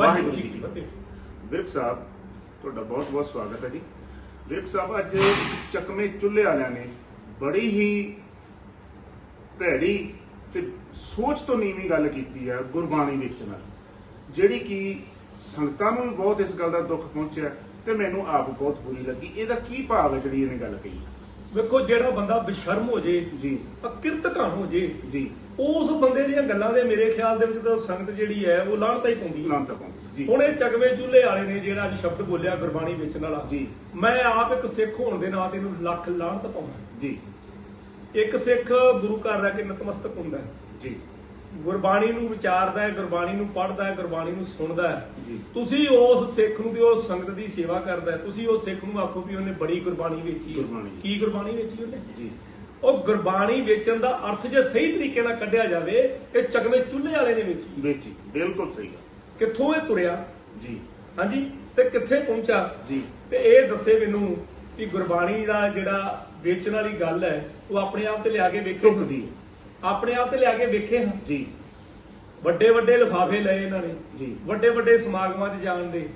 ਵਾਹਿਗੁਰੂ ਜੀ ਕੀ ਫਤਿਹ। ਵਿਰਕ ਸਾਹਿਬ ਤੁਹਾਡਾ ਬਹੁਤ ਬਹੁਤ ਸਵਾਗਤ ਹੈ ਜੀ। ਵਿਰਕ ਸਾਹਿਬ ਅੱਜ ਚੱਕਵੇਂ ਚੁੱਲ੍ਹੇ ਵਾਲਿਆਂ ਨੇ ਬੜੀ ਹੀ ਭੈੜੀ ਤੇ ਸੋਚ ਤੋਂ ਨੀਵੀਂ ਗੱਲ ਕੀਤੀ ਹੈ ਗੁਰਬਾਣੀ ਵਿੱਚ ਨਾਲ ਜਿਹੜੀ ਕਿ ਸੰਗਤਾਂ ਨੂੰ ਬਹੁਤ ਇਸ ਗੱਲ ਦਾ ਦੁੱਖ ਪਹੁੰਚਿਆ ਤੇ ਮੈਨੂੰ ਆਪ ਬਹੁਤ ਬੁਰੀ ਲੱਗੀ। ਇਹਦਾ ਕੀ ਭਾਵ ਹੈ ਜਿਹੜੀ ਇਹਨੇ ਗੱਲ ਕਹੀ? ਵੇਖੋ ਜਿਹੜਾ ਬੰਦਾ ਬੇਸ਼ਰਮ ਹੋ ਜੇ ਜੀ। ਅਕਿਰਤ ਘਣ ਹੋ ਜੇ ਜੀ। ਉਸ ਬੰਦੇ ਦੀਆਂ ਗੱਲਾਂ ਦੇ ਮੇਰੇ ਖਿਆਲ ਦੇ ਵਿੱਚ ਤਾਂ ਸੰਗਤ ਜਿਹੜੀ ਹੈ ਉਹ ਲਾਹਣਤਾ ਹੀ ਪਾਉਂਦੀ ਹੈ। ਜੀ। ਹੁਣ ਇਹ ਚਗਵੇ ਚੁੱਲ੍ਹੇ ਵਾਲੇ ਨੇ ਜਿਹੜਾ ਅੱਜ ਸ਼ਬਦ ਬੋਲਿਆ ਗੁਰਬਾਣੀ ਵੇਚਣ ਵਾਲਾ। ਜੀ। ਮੈਂ ਆਪ ਇੱਕ ਸਿੱਖ ਹੋਣ ਦੇ ਨਾਤੇ ਇਹਨੂੰ ਲੱਖ ਲਾਹਣਤ ਪਾਉਣਾ ਜੀ। ਇੱਕ ਸਿੱਖ ਗੁਰੂ ਘਰ ਰਹਿ ਕੇ ਨਤਮਸਤਕ ਹੁੰਦਾ ਹੈ। ਜੀ। ਗੁਰਬਾਣੀ ਨੂੰ ਵਿਚਾਰਦਾ ਹੈ ਗੁਰਬਾਣੀ ਨੂੰ ਪੜ੍ਹਦਾ ਹੈ ਗੁਰਬਾਣੀ ਨੂੰ ਸੁਣਦਾ ਹੈ। ਤੁਸੀਂ ਉਸ ਸਿੱਖ ਨੂੰ ਤੇ ਉਹ ਸੰਗਤ ਦੀ ਸੇਵਾ ਕਰਦਾ ਹੈ। ਤੁਸੀਂ ਉਸ ਸਿੱਖ ਨੂੰ ਆਖੋ ਵੀ ਉਹਨੇ ਬੜੀ ਗੁਰਬਾਣੀ ਵੇਚੀ ਹੈ। ਕੀ ਗੁਰਬਾਣੀ ਵੇਚੀ ਉਹਨੇ? ਜੀ। ਉਹ ਗੁਰਬਾਣੀ ਵੇਚਣ ਦਾ ਅਰਥ ਜੇ ਸਹੀ ਤਰੀਕੇ ਨਾਲ ਕੱਢਿਆ ਜਾਵੇ ਇਹ ਚਗਵੇਂ ਚੁੱਲ੍ਹੇ ਵਾਲੇ ਨੇ ਵੇਚੀ ਵੇਚੀ ਬਿਲਕੁਲ ਸਹੀ ਗੱਲ। ਕਿੱਥੋਂ ਇਹ ਤੁਰਿਆ? ਜੀ। ਹਾਂਜੀ ਤੇ ਕਿੱਥੇ ਪਹੁੰਚਾ? ਜੀ। ਤੇ ਇਹ ਦੱਸੇ ਮੈਨੂੰ ਕਿ ਗੁਰਬਾਣੀ ਦਾ ਜਿਹੜਾ ਵੇਚਣ ਵਾਲੀ ਗੱਲ ਹੈ ਉਹ ਆਪਣੇ ਆਪ ਤੇ ਲਿਆ ਕੇ ਵੇਖੇ। ਟੁੱਕਦੀ ਹੈ। ਆਪਣੇ ਆਪ ਤੇ ਲਿਆ ਕੇ ਵੇਖੇ ਹਾਂ। ਜੀ। ਵੱਡੇ ਵੱਡੇ ਲਿਫਾਫੇ ਲਏ ਇਹਨਾਂ ਨੇ। ਜੀ। ਵੱਡੇ ਵੱਡੇ ਸਮਾਗਮਾਂ 'ਚ ਜਾਣ ਦੇ।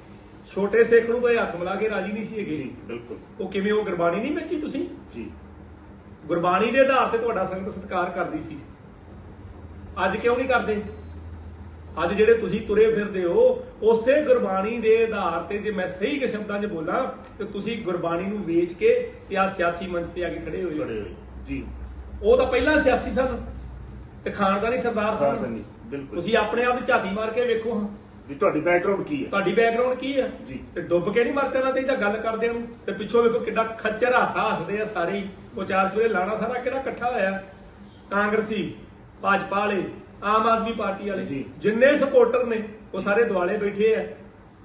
ਛੋਟੇ ਸਿੱਖ ਨੂੰ ਤਾਂ ਇਹ ਹੱਥ ਮਿਲਾ ਕੇ ਰਾਜੀ ਨਹੀਂ ਸੀ ਹੈਗੇ। ਜੀ ਬਿਲਕੁਲ। ਉਹ ਕਿਵੇਂ ਉਹ ਗੁਰਬਾਣੀ ਨਹੀਂ ਵੇਚੀ ਤੁਸੀਂ? ਜੀ। ਗੁਰਬਾਣੀ ਦੇ ਆਧਾਰ ਤੇ ਤੁਹਾਡਾ ਸੰਗਤ ਸਤਿਕਾਰ ਕਰਦੀ ਸੀ। ਅੱਜ ਕਿਉਂ ਨਹੀਂ ਕਰਦੇ? ਅੱਜ ਜਿਹੜੇ ਤੁਸੀਂ ਤੁਰੇ ਫਿਰਦੇ ਹੋ ਉਸੇ ਗੁਰਬਾਣੀ ਦੇ ਆਧਾਰ ਤੇ ਜੇ ਮੈਂ ਸਹੀ ਕਿ ਸ਼ਬਦਾਂ 'ਚ ਬੋਲਾਂ ਤੇ ਤੁਸੀਂ ਗੁਰਬਾਣੀ ਨੂੰ ਵੇਚ ਕੇ ਤੇ ਆ ਸਿਆਸੀ ਮੰਚ ਤੇ ਆ ਕੇ ਖੜੇ ਹੋਏ ਹੋ। ਬੜੇ ਹੋਏ। ਜੀ। ਉਹ ਤਾਂ ਪਹਿਲਾਂ ਸਿਆਸੀ ਸਨ। ਤੇ ਖਾਨਦਾਨੀ ਸਰਦਾਰ ਖਾਨਦਾਨੀ, ਸਨ ਬਿਲਕੁਲ। ਤੁਸੀਂ ਆਪਣੇ ਆਪ ਝਾਤੀ ਮਾਰ ਕੇ ਵੇਖੋ ਹਾਂ। ਵੀ ਤੁਹਾਡੀ ਬੈਕਗ੍ਰਾਉਂਡ ਕੀ ਹੈ? ਤੁਹਾਡੀ ਬੈਕਗ੍ਰਾਉਂਡ ਕੀ ਹੈ? ਜੀ। ਤੇ ਡੁੱਬ ਕੇ ਨਹੀਂ ਮਰ ਜਾਣਾ ਚਾਹੀਦਾ ਗੱਲ ਕਰਦੇ ਨੂੰ ਤੇ ਪਿੱਛੋਂ ਵੇਖੋ ਕਿੱਡਾ ਖੱਚਰ ਹਾਸਾ ਹੱਸਦੇ ਆ ਸਾਰੇ ਹੀ। ਉਹ ਚਾਰ ਸਵੇਰੇ ਲਾਣਾ ਸਾਰਾ ਕਿਹੜਾ ਇਕੱਠਾ ਹੋਇਆ? ਕਾਂਗਰਸੀ ਭਾਜਪਾ ਵਾਲੇ ਆਮ ਆਦਮੀ ਪਾਰਟੀ ਵਾਲੇ। ਜੀ। ਜਿੰਨੇ ਸਪੋਰਟਰ ਨੇ ਉਹ ਸਾਰੇ ਦੁਆਲੇ ਬੈਠੇ ਆ।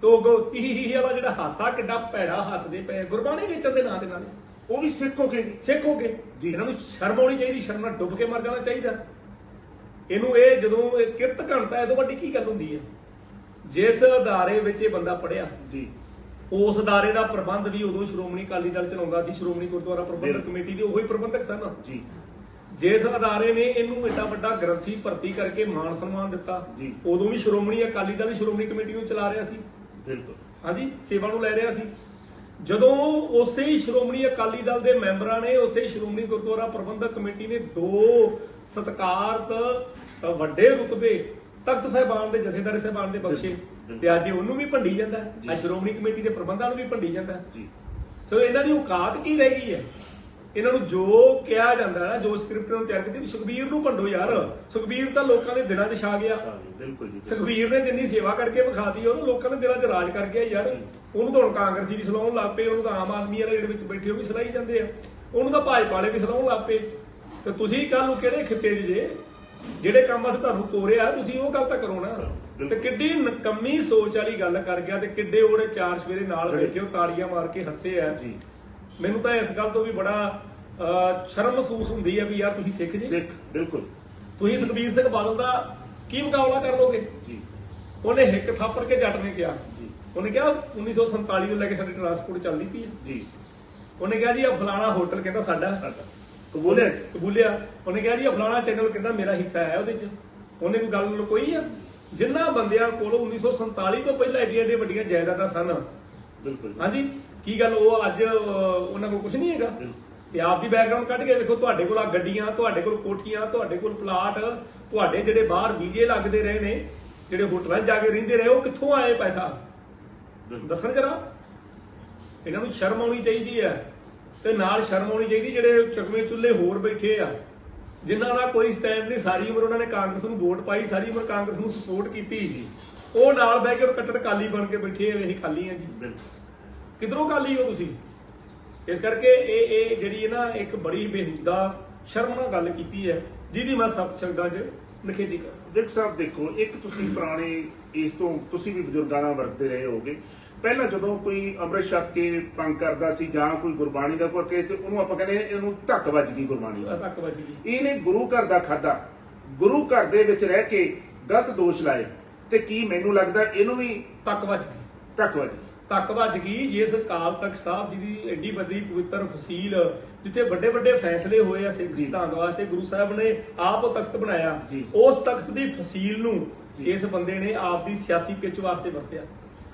ਤੋ ਗੋ ਹੀ ਹੀ ਵਾਲਾ ਜਿਹੜਾ ਹਾਸਾ ਕਿੱਡਾ ਭੈੜਾ ਹੱਸਦੇ ਪਏ ਆ। ਗੁਰਬਾਣੀ ਵੇਚਣ ਦੇ ਨਾਂ ਦੇ ਨਾਲ। ਉਹ ਵੀ ਸਿੱਖ ਹੋ ਕੇ ਸਿੱਖ ਹੋ ਕੇ ਜੀ। ਇਹਨਾਂ ਨੂੰ ਸ਼ਰਮ ਆਉਣੀ ਚਾਹੀਦੀ ਸ਼ਰਮ ਨਾਲ ਡੁੱਬ ਕੇ ਮਰ ਜਾਣਾ ਚਾਹੀਦਾ। ਇਹਨੂੰ ਇਹ ਜਦੋਂ ਇਹ ਕਿਰਤ ਘਣਤਾ ਇਹ ਤੋਂ ਵੱਡੀ ਕੀ ਗੱਲ ਹੁੰਦੀ ਹੈ ਜਿਸ ਅਦਾਰੇ ਵਿੱਚ ਇਹ ਬੰਦਾ ਪੜਿਆ ਜੀ। ਉਸ ਅਦਾਰੇ ਦਾ ਪ੍ਰਬੰਧ ਵੀ ਉਦੋਂ ਸ਼੍ਰੋਮਣੀ ਅਕਾਲੀ ਦਲ ਚਲਾਉਂਦਾ ਸੀ ਸ਼੍ਰੋਮਣੀ ਗੁਰਦੁਆਰਾ ਪ੍ਰਬੰਧਕ। ਕਮੇਟੀ ਦੇ ਉਹੀ ਪ੍ਰਬੰਧਕ ਸਨ। ਜੀ। ਜਿਸ ਅਦਾਰੇ ਨੇ ਇਹਨੂੰ ਏਡਾ ਵੱਡਾ ਗ੍ਰੰਥੀ ਭਰਤੀ ਕਰਕੇ ਮਾਣ ਸਨਮਾਨ ਦਿੱਤਾ। ਉਦੋਂ ਵੀ ਸ਼੍ਰੋਮਣੀ ਅਕਾਲੀ ਦਲ ਸ਼੍ਰੋਮਣੀ ਕਮੇਟੀ ਨੂੰ ਚਲਾ ਰਿਹਾ ਸੀ। ਬਿਲਕੁਲ। ਹਾਂਜੀ ਸੇਵਾ ਨੂੰ ਲੈ ਰਿਹਾ ਸੀ। ਜਦੋਂ ਉਸੇ ਹੀ ਸ਼੍ਰੋਮਣੀ ਅਕਾਲੀ ਦਲ ਦੇ ਮੈਂਬਰਾਂ ਨੇ ਉਸੇ ਸ਼੍ਰੋਮਣੀ ਗੁਰਦੁਆਰਾ ਪ੍ਰਬੰਧਕ ਕਮੇਟੀ ਨੇ ਦੋ ਸਤਕਾਰਤ ਵੱਡੇ ਰੁਤਬੇ ਤਖਤ ਸਾਹਿਬਾਨ ਦੇ ਜਥੇਦਾਰ ਸਾਹਿਬਾਨ ਦੇ ਬਖਸ਼ੇ। ਤੇ ਅੱਜ ਉਹਨੂੰ ਵੀ ਭੰਡੀ ਜਾਂਦਾ। ਜੀ। ਆ ਸ਼੍ਰੋਮਣੀ ਕਮੇਟੀ ਦੇ ਪ੍ਰਬੰਧਾਂ ਨੂੰ ਵੀ ਭੰਡੀ ਜਾਂਦਾ। ਜੀ। ਸੋ ਇਹਨਾਂ ਦੀ ਔਕਾਤ ਕੀ ਰਹਿ ਗਈ ਹੈ? ਇਹਨਾਂ ਨੂੰ ਜੋ ਕਿਹਾ ਜਾਂਦਾ ਨਾ ਜੋ ਸਕ੍ਰਿਪਟ ਨੂੰ ਤਿਆਰ ਕੀਤੀ ਸੁਖਬੀਰ ਨੂੰ ਭੰਡੋ ਯਾਰ। ਸੁਖਬੀਰ ਤਾਂ ਲੋਕਾਂ ਦੇ ਦਿਲਾਂ 'ਚ ਛਾ ਗਿਆ। ਬਿਲਕੁਲ ਜੀ। ਸੁਖਬੀਰ ਨੇ ਜਿੰਨੀ ਸੇਵਾ ਕਰਕੇ ਵਿਖਾਤੀ ਉਹਨੂੰ ਲੋਕਾਂ ਦੇ ਦਿਲਾਂ 'ਚ ਰਾਜ ਕਰ ਗਿਆ ਯਾਰ। ਉਹਨੂੰ ਤਾਂ ਹੁਣ ਕਾਂਗਰਸੀ ਵੀ ਸਲਾਉਣ ਲੱਗ ਪਏ ਉਹਨੂੰ ਤਾਂ ਆਮ ਆਦਮੀ ਵਾਲੇ ਜਿਹੜੇ ਵਿੱਚ ਬੈਠੇ ਉਹ ਵੀ ਸਲਾਈ ਜਾਂਦੇ ਆ। ਉਹਨੂੰ ਤਾਂ ਭਾਜਪਾ ਵਾਲੇ ਵੀ ਸਲਾਉਣ ਲੱਗ ਪਏ। ਤੇ ਤੁਸੀਂ ਕੱਲ ਨੂੰ ਕਿਹੜੇ ਖਿੱਤੇ ਜੇ? ਜਿਹੜੇ ਕੰਮ ਅਸੀਂ ਤੁਹਾਨੂੰ ਤੋਰਿਆ ਤੁਸੀਂ ਉਹ ਗੱਲ ਤਾਂ ਕਰੋ ਨਾ। ਤੇ। ਕਿੱਡੀ ਨਕੰਮੀ ਸੋਚ ਵਾਲੀ ਗੱਲ ਕਰ ਗਿਆ ਤੇ ਕਿੱਡੇ ਉਹਨੇ ਚਾਰ ਸਵੇਰੇ ਨਾਲ। ਬੈਠੇ ਉਹ ਤਾੜੀਆਂ ਮਾਰ ਕੇ ਹੱਸੇ ਆ। ਜੀ। ਮੈਨੂੰ ਤਾਂ ਇਸ ਗੱਲ ਤੋਂ ਵੀ ਬੜਾ ਸ਼ਰਮ ਮਹਿਸੂਸ ਹੁੰਦੀ ਹੈ ਵੀ ਯਾਰ ਤੁਸੀਂ ਸਿੱਖ ਜੀ। ਸਿੱਖ ਬਿਲਕੁਲ। ਤੁਸੀਂ ਸੁਖਬੀਰ ਸਿੰਘ ਬਾਦਲ ਦਾ ਕੀ ਮੁਕਾਬਲਾ ਕਰ ਲੋਗੇ? ਜੀ। ਉਹਨੇ ਹਿੱਕ ਥਾਪੜ ਕੇ ਜੱਟ ਨੇ ਕਿਹਾ। ਜੀ। ਉਹਨੇ ਕਿਹਾ 1947 ਤੋਂ ਲੈ ਕੇ ਸਾਡੀ ਟਰਾਂਸਪੋਰਟ ਚੱਲਦੀ ਪਈ ਹੈ। ਜੀ। ਉਹਨੇ ਕਿਹਾ ਜੀ ਆ ਫਲਾਣਾ ਹੋਟਲ ਕਹਿੰਦਾ ਸਾਡਾ। ਸਾਡਾ। ਕਬੂਲੇ ਕਬੂਲਿਆ। ਉਹਨੇ ਕਿਹਾ ਜੀ ਆ ਫਲਾਣਾ ਚੈਨਲ ਕਹਿੰਦਾ ਮੇਰਾ ਹਿੱਸਾ ਹੈ ਉਹਦੇ 'ਚ। ਉਹਨੇ ਕੋਈ ਗੱਲ ਲੁਕੋਈ ਆ? ਜਿੰਨਾ ਬੰਦਿਆਂ ਕੋਲ 1947 ਤੋਂ ਪਹਿਲਾਂ ਏਡੀਆਂ ਏਡੀਆਂ ਵੱਡੀਆਂ ਜਾਇਦਾਦਾਂ ਸਨ। ਬਿਲਕੁਲ। ਹਾਂਜੀ। ਕੀ ਗੱਲ ਉਹ ਅੱਜ ਉਹਨਾਂ ਕੋਲ ਕੁਝ ਨਹੀਂ ਹੈਗਾ। ਤੇ ਆਪ ਦੀ ਬੈਕਗ੍ਰਾਉਂਡ ਕੱਢ ਕੇ ਵੇਖੋ ਤੁਹਾਡੇ ਕੋਲ ਆ ਗੱਡੀਆਂ ਤੁਹਾਡੇ ਕੋਲ ਕੋਠੀਆਂ ਤੁਹਾਡੇ ਕੋਲ ਪਲਾਟ ਤੁਹਾਡੇ ਜਿਹੜੇ ਬਾਹਰ ਵੀਜ਼ੇ ਲੱਗਦੇ ਰਹੇ ਨੇ ਜਿਹੜੇ ਹੋਟਲਾਂ 'ਚ ਜਾ ਕੇ ਰਹਿੰਦੇ ਰਹੇ ਉਹ ਕਿੱਥੋਂ ਆਏ ਪੈਸਾ। ਦੱਸਣ ਜਰਾ। ਇਹਨਾਂ ਨੂੰ ਸ਼ਰਮ ਆਉਣੀ ਚਾਹੀਦੀ ਹੈ। ਤੇ ਨਾਲ ਸ਼ਰਮ ਆਉਣੀ ਚਾਹੀਦੀ ਜਿਹੜੇ ਚਕਵੇਂ ਚੁੱਲ੍ਹੇ ਹੋਰ ਬੈਠੇ ਆ। ਜਿਨ੍ਹਾਂ ਦਾ ਕੋਈ ਸਟੈਂਡ ਨਹੀਂ ਸਾਰੀ ਉਮਰ ਉਹਨਾਂ ਨੇ ਕਾਂਗਰਸ ਨੂੰ ਵੋਟ ਪਾਈ ਸਾਰੀ ਉਮਰ ਕਾਂਗਰਸ ਨੂੰ ਸਪੋਰਟ ਕੀਤੀ। ਉਹ ਨਾਲ ਬਹਿ ਕੇ ਕੱਟੜ ਕਾਲੀ ਬਣ ਕੇ ਬੈਠੇ ਅਸੀਂ ਖਾਲੀ ਆ ਜੀ। ਬਿਲਕੁਲ। ਕਿਧਰੋਂ ਗੱਲ ਹੀ ਹੋ ਤੁਸੀਂ? ਇਸ ਕਰਕੇ ਇਹ ਇਹ ਜਿਹੜੀ ਹੈ ਨਾ ਇੱਕ ਬੜੀ ਬੇਹੂਦਾ ਸ਼ਰਮਨਾਕ ਗੱਲ ਕੀਤੀ ਹੈ ਜਿਹਦੀ ਮੈਂ ਸਭ ਸ਼ਬਦਾਂ 'ਚ ਨਿਖੇਧੀ ਕਰਾਂ। ਵਿਕ ਸਾਹਿਬ ਦੇਖੋ ਇੱਕ ਤੁਸੀਂ ਪੁਰਾਣੇ ਇਸ ਤੋਂ ਤੁਸੀਂ ਵੀ ਬਜ਼ੁਰਗਾਂ ਨਾਲ ਵਰਤਦੇ ਰਹੇ ਹੋਗੇ ਪਹਿਲਾਂ ਜਦੋਂ ਕੋਈ ਅੰਮ੍ਰਿਤ ਛਕ ਕੇ ਪੰਗ ਕਰਦਾ ਸੀ ਜਾਂ ਕੋਈ ਗੁਰਬਾਣੀ ਦਾ ਕੋਈ ਤੇ ਉਹਨੂੰ ਆਪਾਂ ਕਹਿੰਦੇ ਇਹਨੂੰ ਧੱਕ ਵੱਜ ਗਈ ਗੁਰਬਾਣੀ ਦੀ। ਤੱਕ ਵੱਜ ਗਈ। ਇਹਨੇ ਗੁਰੂ ਘਰ ਦਾ ਖਾਦਾ ਗੁਰੂ ਘਰ ਦੇ ਵਿੱਚ ਰਹਿ ਕੇ ਗਲਤ ਦੋਸ਼ ਲਾਏ। ਤੇ ਕੀ ਮੈਨੂੰ ਲੱਗਦਾ ਇਹਨੂੰ ਵੀ ਤੱਕ ਵੱਜ ਗਈ। ਧੱਕ ਵੱਜ ਗਈ। ਤੱਕ ਵੱਜ ਗਈ ਜਿਸ ਕਾਲ ਤੱਕ ਸਾਹਿਬ ਜੀ ਦੀ ਐਡੀ ਵੱਡੀ ਪਵਿੱਤਰ ਫਸੀਲ ਜਿੱਥੇ ਵੱਡੇ ਵੱਡੇ ਫੈਸਲੇ ਹੋਏ ਆ ਸਿੱਖ ਜੀ। ਸਿਧਾਂਤ ਵਾਸਤੇ ਗੁਰੂ ਸਾਹਿਬ ਨੇ ਆਪ ਤਖਤ ਬਣਾਇਆ। ਉਸ ਤਖਤ ਦੀ ਫਸੀਲ ਨੂੰ। ਇਸ ਬੰਦੇ ਨੇ ਆਪ ਦੀ ਸਿਆਸੀ ਪਿੱਚ ਵਾਸਤੇ ਵਰਤਿਆ।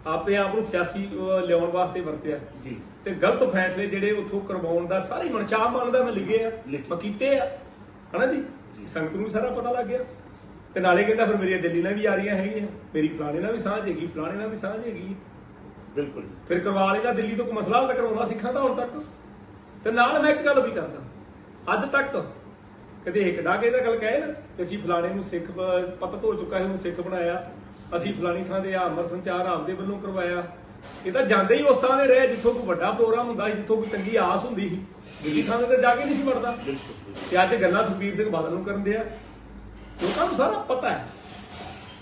ਆਪਣੇ ਆਪ ਨੂੰ ਸਿਆਸੀ ਲਿਆਉਣ ਵਾਸਤੇ ਵਰਤਿਆ। ਜੀ। ਤੇ ਗਲਤ ਫੈਸਲੇ ਜਿਹੜੇ ਉੱਥੋਂ ਕਰਵਾਉਣ ਦਾ ਸਾਰੀ ਮਨਚਾਹ ਮੰਨਦਾ ਮੈਂ ਲਿਖੇ ਆ। ਮੈਂ ਕੀਤੇ ਆ। ਹਨਾ ਜੀ? ਸੰਗਤ ਨੂੰ ਸਾਰਾ ਪਤਾ ਲੱਗ ਗਿਆ। ਤੇ ਨਾਲੇ ਕਹਿੰਦਾ ਫਿਰ ਮੇਰੀਆਂ ਦਿੱਲੀ ਨਾਲ ਵੀ ਆ ਰਹੀਆਂ ਹੈਗੀਆਂ। ਮੇਰੀ ਫਲਾਣੇ ਨਾਲ ਵੀ ਸਾਂਝ ਹੈਗੀ ਫਲਾਣੇ ਨਾਲ ਵੀ ਸਾਂਝ ਹੈਗੀ। ਬਿਲਕੁਲ ਫਿਰ ਕਰਵਾ ਲੇਗਾ ਦਿੱਲੀ ਤੋਂ ਕੋਈ ਮਸਲਾ ਹੱਲ ਕਰਾਉਂਦਾ ਸਿੱਖਾਂ ਦਾ ਹੁਣ ਤੱਕ? ਤੇ ਨਾਲ ਮੈਂ ਇੱਕ ਗੱਲ ਵੀ ਕਰਦਾ। ਅੱਜ ਤੱਕ ਕਦੇ ਇੱਕ ਡਾਗੇ ਦਾ ਗੱਲ ਕਹੇ ਨਾ ਕਿ ਅਸੀਂ ਫਲਾਣੇ ਨੂੰ ਸਿੱਖ ਪਤਤ ਹੋ ਚੁੱਕਾ ਹੈ ਉਹਨੂੰ ਸਿੱਖ ਬਣਾਇਆ। ਅਸੀਂ ਫਲਾਣੀ ਥਾਂ ਦੇ ਆਮਰ ਸੰਚਾਰ ਆਪਦੇ ਵੱਲੋਂ ਕਰਵਾਇਆ। ਇਹ ਤਾਂ ਜਾਂਦੇ ਹੀ ਉਸ ਥਾਂ ਦੇ ਰਹੇ ਜਿੱਥੋਂ ਕੋਈ ਵੱਡਾ ਪ੍ਰੋਗਰਾਮ ਹੁੰਦਾ ਸੀ ਜਿੱਥੋਂ ਕੋਈ ਚੰਗੀ ਆਸ ਹੁੰਦੀ ਸੀ। ਦੂਜੀ ਥਾਂ ਤੇ ਤਾਂ ਜਾ ਕੇ ਨਹੀਂ ਸੀ ਵੜਦਾ। ਤੇ ਅੱਜ ਗੱਲਾਂ ਸੁਖਬੀਰ ਸਿੰਘ ਬਾਦਲ ਨੂੰ ਕਰਨ ਦੇ ਆ। ਲੋਕਾਂ ਨੂੰ ਸਾਰਾ ਪਤਾ ਹੈ।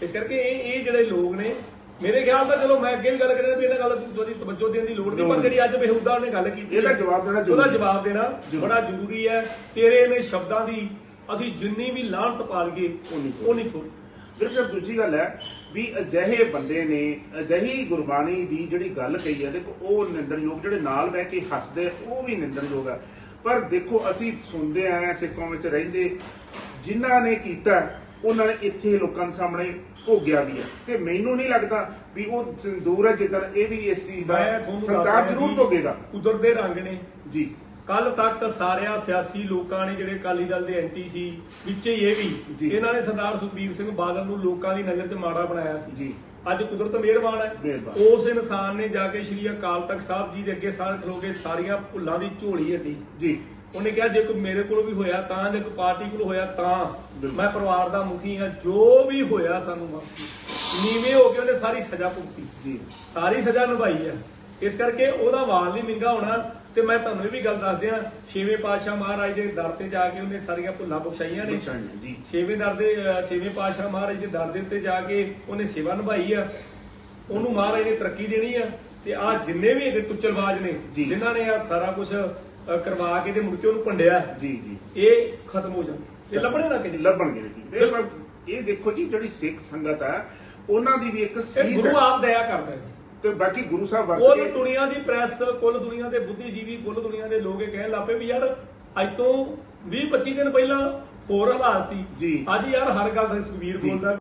ਇਸ ਕਰਕੇ ਇਹ ਇਹ ਜਿਹੜੇ ਲੋਕ ਨੇ ਮੇਰੇ ਖਿਆਲ ਦਾ ਚਲੋ ਮੈਂ ਅੱਗੇ ਵੀ ਗੱਲ ਕਰਿਆ ਵੀ ਇਹਨਾਂ ਗੱਲ ਦੀ ਤਵੱਜੋ ਦੇਣ ਦੀ ਲੋੜ ਨਹੀਂ ਪਰ ਜਿਹੜੀ ਅੱਜ ਬੇਹੂਦਾ ਉਹਨੇ ਗੱਲ ਕੀਤੀ ਇਹਦਾ ਜਵਾਬ ਦੇਣਾ ਜ਼ਰੂਰੀ ਉਹਦਾ। ਜਵਾਬ ਦੇਣਾ। ਬੜਾ ਜ਼ਰੂਰੀ ਹੈ ਤੇਰੇ ਨੇ ਸ਼ਬਦਾਂ ਦੀ ਅਸੀਂ ਜਿੰਨੀ ਵੀ ਲਾਹਨਤ ਪਾ ਲਈਏ। ਉਹ ਨਹੀਂ ਥੋੜੀ ਬਿਲਕੁਲ ਦੂਜੀ ਗੱਲ ਹੈ ਵੀ ਅਜਿਹੇ ਬੰਦੇ ਨੇ ਅਜਿਹੀ ਗੁਰਬਾਣੀ ਦੀ ਜਿਹੜੀ ਗੱਲ ਕਹੀ ਹੈ ਦੇਖੋ ਉਹ ਨਿੰਦਣਯੋਗ ਜਿਹੜੇ ਨਾਲ ਬਹਿ ਕੇ ਹੱਸਦੇ ਉਹ ਵੀ ਨਿੰਦਣਯੋਗ ਹੈ ਪਰ ਦੇਖੋ ਅਸੀਂ ਸੁਣਦੇ ਆਏ ਸਿੱਖਾਂ ਵਿੱਚ ਰਹਿੰਦੇ ਜਿਨ੍ਹਾਂ ਨੇ ਕੀਤਾ ਉਹਨਾਂ ਨੇ ਇੱਥੇ ਲੋਕਾਂ ਦੇ ਸਾਹਮਣੇ ਭੋਗਿਆ ਵੀ ਹੈ। ਤੇ ਮੈਨੂੰ ਨਹੀਂ ਲੱਗਦਾ ਵੀ ਉਹ ਸੰਦੂਰ ਹੈ ਜਿੱਦਣ ਇਹ ਵੀ ਇਸ ਚੀਜ਼ ਦਾ ਮੈਂ ਤੁਹਾਨੂੰ ਰਿਹਾ ਜ਼ਰੂਰ ਜੀ, ਭੋਗੇਗਾ। ਕੁਦਰਤ ਦੇ ਰੰਗ ਨੇ। ਜੀ। ਕੱਲ ਤੱਕ ਸਾਰਿਆਂ ਸਿਆਸੀ ਲੋਕਾਂ ਨੇ ਜਿਹੜੇ ਅਕਾਲੀ ਦਲ ਦੇ ਐਂਟੀ ਸੀ ਵਿੱਚ ਹੀ ਇਹ ਵੀ। ਇਹਨਾਂ ਨੇ ਸਰਦਾਰ ਸੁਖਬੀਰ ਸਿੰਘ ਬਾਦਲ ਨੂੰ ਲੋਕਾਂ ਦੀ ਨਜ਼ਰ 'ਚ ਮਾੜਾ ਬਣਾਇਆ ਸੀ। ਜੀ। ਅੱਜ ਕੁਦਰਤ ਮਿਹਰਬਾਨ ਹੈ। ਮਿਹਰਬਾਨ। ਉਸ ਇਨਸਾਨ ਨੇ ਜਾ ਕੇ ਸ਼੍ਰੀ ਅਕਾਲ ਤਖਤ ਸਾਹਿਬ ਜੀ ਦੇ ਅੱਗੇ ਸਾਰ ਖਲੋ ਕੇ ਸਾਰੀਆਂ ਭੁੱਲਾਂ ਦੀ ਝੋਲੀ ਹੱਡੀ ਜੀ। ਉਹਨੇ ਕਿਹਾ ਜੇ ਕੋਈ ਮੇਰੇ ਕੋਲ ਵੀ ਹੋਇਆ ਤਾਂ ਜੇ ਕੋਈ ਪਾਰਟੀ ਕੋਲ ਹੋਇਆ ਤਾਂ। ਮੈਂ ਪਰਿਵਾਰ ਦਾ ਮੁਖੀ ਹਾਂ ਜੋ ਵੀ ਹੋਇਆ ਸਾਨੂੰ ਮਾਫੀ ਨੀਵੇਂ ਹੋ ਕੇ ਉਹਨੇ ਸਾਰੀ ਸਜ਼ਾ ਭੁਗਤੀ। ਜੀ। ਸਾਰੀ ਸਜ਼ਾ ਨਿਭਾਈ ਹੈ। ਇਸ ਕਰਕੇ ਉਹਦਾ ਵਾਲ ਨਹੀਂ ਮਿੰਗਾ ਹੋਣਾ ਤੇ ਮੈਂ ਤੁਹਾਨੂੰ ਇਹ ਵੀ ਗੱਲ ਦੱਸ ਦਿਆਂ ਛੇਵੇਂ ਪਾਤਸ਼ਾਹ ਮਹਾਰਾਜ ਦੇ ਦਰ ਤੇ ਜਾ ਕੇ ਉਹਨੇ ਸਾਰੀਆਂ ਭੁੱਲਾਂ ਬਖਸ਼ਾਈਆਂ ਨੇ। ਜੀ। ਛੇਵੇਂ ਦਰ ਦੇ ਛੇਵੇਂ ਪਾਤਸ਼ਾਹ ਮਹਾਰਾਜ ਦੇ ਦਰ ਦੇ ਉੱਤੇ ਜਾ ਕੇ ਉਹਨੇ ਸੇਵਾ ਨਿਭਾਈ ਆ। ਉਹਨੂੰ ਮਹਾਰਾਜ ਨੇ ਤਰੱਕੀ ਦੇਣੀ ਆ ਤੇ ਆ ਜਿੰਨੇ ਵੀ ਟੁੱਚਲਬਾਜ਼ ਨੇ। ਜਿਨ੍ਹਾਂ ਨੇ ਆ ਸਾਰਾ ਕੁਝ ਕਰਵਾ ਕੇ ਤੇ ਮੁੜ ਕੇ ਉਹਨੂੰ ਭੰਡਿਆ। ਜੀ ਜੀ। ਇਹ ਖਤਮ ਹੋ ਜਾਣ ਇਹ ਲੱਭਣੇ ਨਾ ਕਿਤੇ ਲੱਭਣਗੇ ਜੀ। ਇਹ ਪਰ ਇਹ ਦੇਖੋ ਜੀ ਜਿਹੜੀ ਸਿੱਖ ਸੰਗਤ ਹੈ ਉਹਨਾਂ ਦੀ ਵੀ ਇੱਕ ਇਹ ਸੀਸ ਗੁਰੂ ਹੈ। ਆਪ ਦਇਆ ਕਰਦਾ ਹੈ ਜੀ। ਤੇ ਬਾਕੀ ਗੁਰੂ ਸਾਹਿਬ ਵਰਤ ਕੁੱਲ ਕੇ ਦੁਨੀਆ ਦੀ ਪ੍ਰੈਸ ਕੁੱਲ ਦੁਨੀਆ ਦੇ ਬੁੱਧੀਜੀਵੀ ਕੁੱਲ ਦੁਨੀਆ ਦੇ ਲੋਕ ਇਹ ਕਹਿਣ ਲੱਪੇ ਵੀ ਯਾਰ ਅੱਜ ਤੋਂ 20 25 ਦਿਨ ਪਹਿਲਾਂ ਹੋਰ ਹਾਲਾਤ ਸੀ। ਜੀ। ਅੱਜ ਯਾਰ ਹਰ ਗੱਲ ਦਾ ਸੁਖਵੀਰ ਜੀ। ਬੋਲਦਾ।